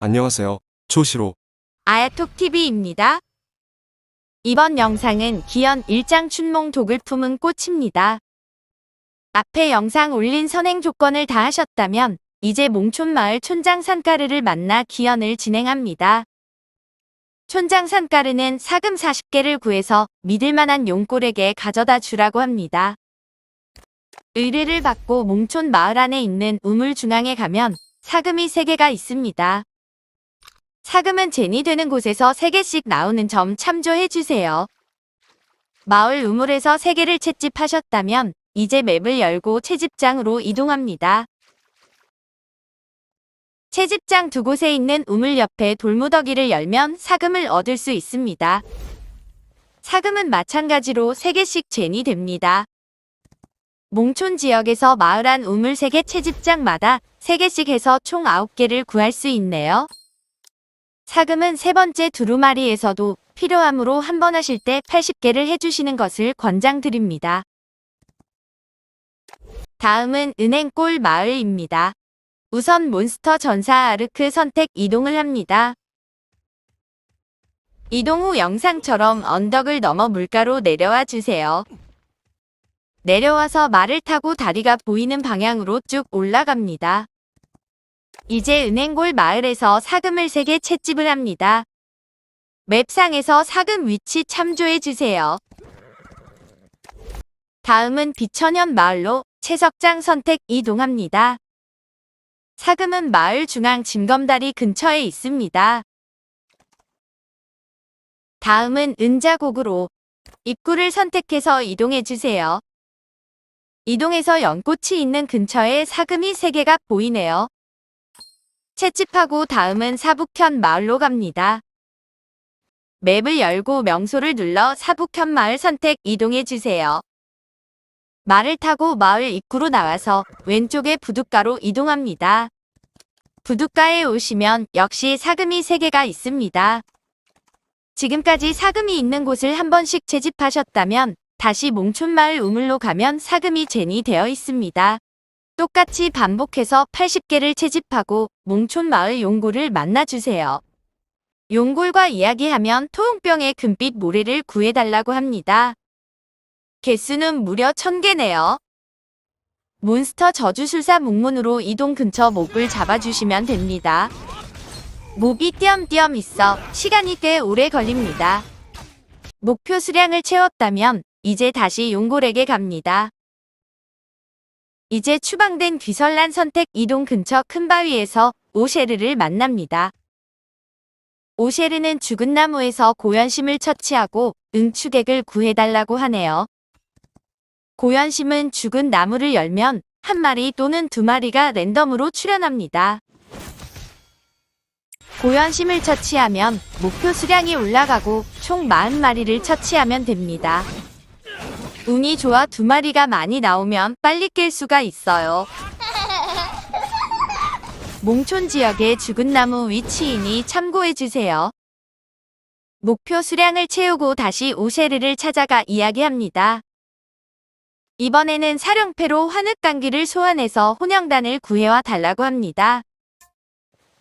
안녕하세요. 조시로. 아야톡TV입니다. 이번 영상은 기현 일장 춘몽 독을 품은 꽃입니다. 앞에 영상 올린 선행 조건을 다 하셨다면 이제 몽촌마을 촌장 산가르를 만나 기현을 진행합니다. 촌장 산가르는 사금 40개를 구해서 믿을만한 용골에게 가져다 주라고 합니다. 의뢰를 받고 몽촌 마을 안에 있는 우물 중앙에 가면 사금이 3개가 있습니다. 사금은 젠이 되는 곳에서 3개씩 나오는 점 참조해 주세요. 마을 우물에서 3개를 채집하셨다면 이제 맵을 열고 채집장으로 이동합니다. 채집장 두 곳에 있는 우물 옆에 돌무더기를 열면 사금을 얻을 수 있습니다. 사금은 마찬가지로 3개씩 젠이 됩니다. 몽촌 지역에서 마을 안 우물 3개 채집장마다 3개씩 해서 총 9개를 구할 수 있네요. 사금은 세 번째 두루마리에서도 필요하므로 한 번 하실 때 80개를 해주시는 것을 권장드립니다. 다음은 은행골 마을입니다. 우선 몬스터 전사 아르크 선택 이동을 합니다. 이동 후 영상처럼 언덕을 넘어 물가로 내려와 주세요. 내려와서 말을 타고 다리가 보이는 방향으로 쭉 올라갑니다. 이제 은행골 마을에서 사금을 3개 채집을 합니다. 맵상에서 사금 위치 참조해 주세요. 다음은 비천현 마을로 채석장 선택 이동합니다. 사금은 마을 중앙 짐검다리 근처에 있습니다. 다음은 은자곡으로 입구를 선택해서 이동해 주세요. 이동해서 연꽃이 있는 근처에 사금이 3개가 보이네요. 채집하고 다음은 사북현 마을로 갑니다. 맵을 열고 명소를 눌러 사북현 마을 선택 이동해 주세요. 말을 타고 마을 입구로 나와서 왼쪽에 부둣가로 이동합니다. 부둣가에 오시면 역시 사금이 3개가 있습니다. 지금까지 사금이 있는 곳을 한 번씩 채집하셨다면 다시 몽촌마을 우물로 가면 사금이 젠이 되어 있습니다. 똑같이 반복해서 80개를 채집하고 몽촌마을 용골을 만나주세요. 용골과 이야기하면 토용병의 금빛 모래를 구해달라고 합니다. 개수는 무려 1000개네요. 몬스터 저주술사 묵문으로 이동 근처 몹을 잡아주시면 됩니다. 몹이 띄엄띄엄 있어 시간이 꽤 오래 걸립니다. 목표 수량을 채웠다면 이제 다시 용골에게 갑니다. 이제 추방된 귀설란 선택 이동 근처 큰 바위에서 오쉐르를 만납니다. 오쉐르는 죽은 나무에서 고연심을 처치하고 응추객을 구해달라고 하네요. 고연심은 죽은 나무를 열면 한 마리 또는 두 마리가 랜덤으로 출현합니다. 고연심을 처치하면 목표 수량이 올라가고 총 40마리를 처치하면 됩니다. 운이 좋아 두 마리가 많이 나오면 빨리 깰 수가 있어요. 몽촌 지역의 죽은 나무 위치이니 참고해주세요. 목표 수량을 채우고 다시 오쉐르를 찾아가 이야기합니다. 이번에는 사령패로 환흑강기를 소환해서 혼영단을 구해와 달라고 합니다.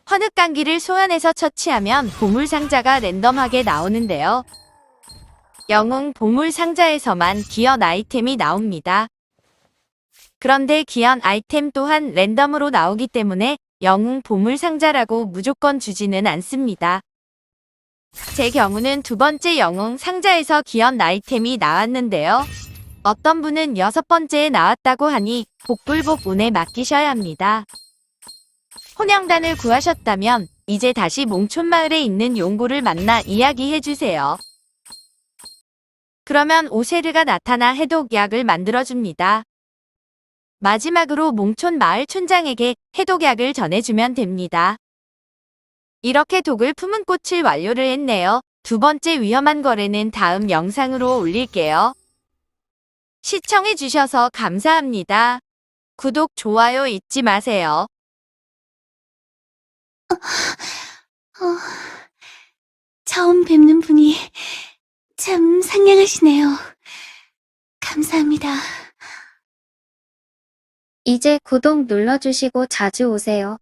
환흑강기를 소환해서 처치하면 보물상자가 랜덤하게 나오는데요. 영웅 보물 상자에서만 기현 아이템이 나옵니다. 그런데 기현 아이템 또한 랜덤으로 나오기 때문에 영웅 보물 상자라고 무조건 주지는 않습니다. 제 경우는 두 번째 영웅 상자에서 기현 아이템이 나왔는데요. 어떤 분은 여섯 번째에 나왔다고 하니 복불복 운에 맡기셔야 합니다. 혼영단을 구하셨다면 이제 다시 몽촌마을에 있는 용고를 만나 이야기해주세요. 그러면 오세르가 나타나 해독약을 만들어줍니다. 마지막으로 몽촌 마을 촌장에게 해독약을 전해주면 됩니다. 이렇게 독을 품은 꽃을 완료를 했네요. 두 번째 위험한 거래는 다음 영상으로 올릴게요. 시청해주셔서 감사합니다. 구독, 좋아요 잊지 마세요. 어, 처음 뵙는 분이 참 상냥하시네요. 감사합니다. 이제 구독 눌러주시고 자주 오세요.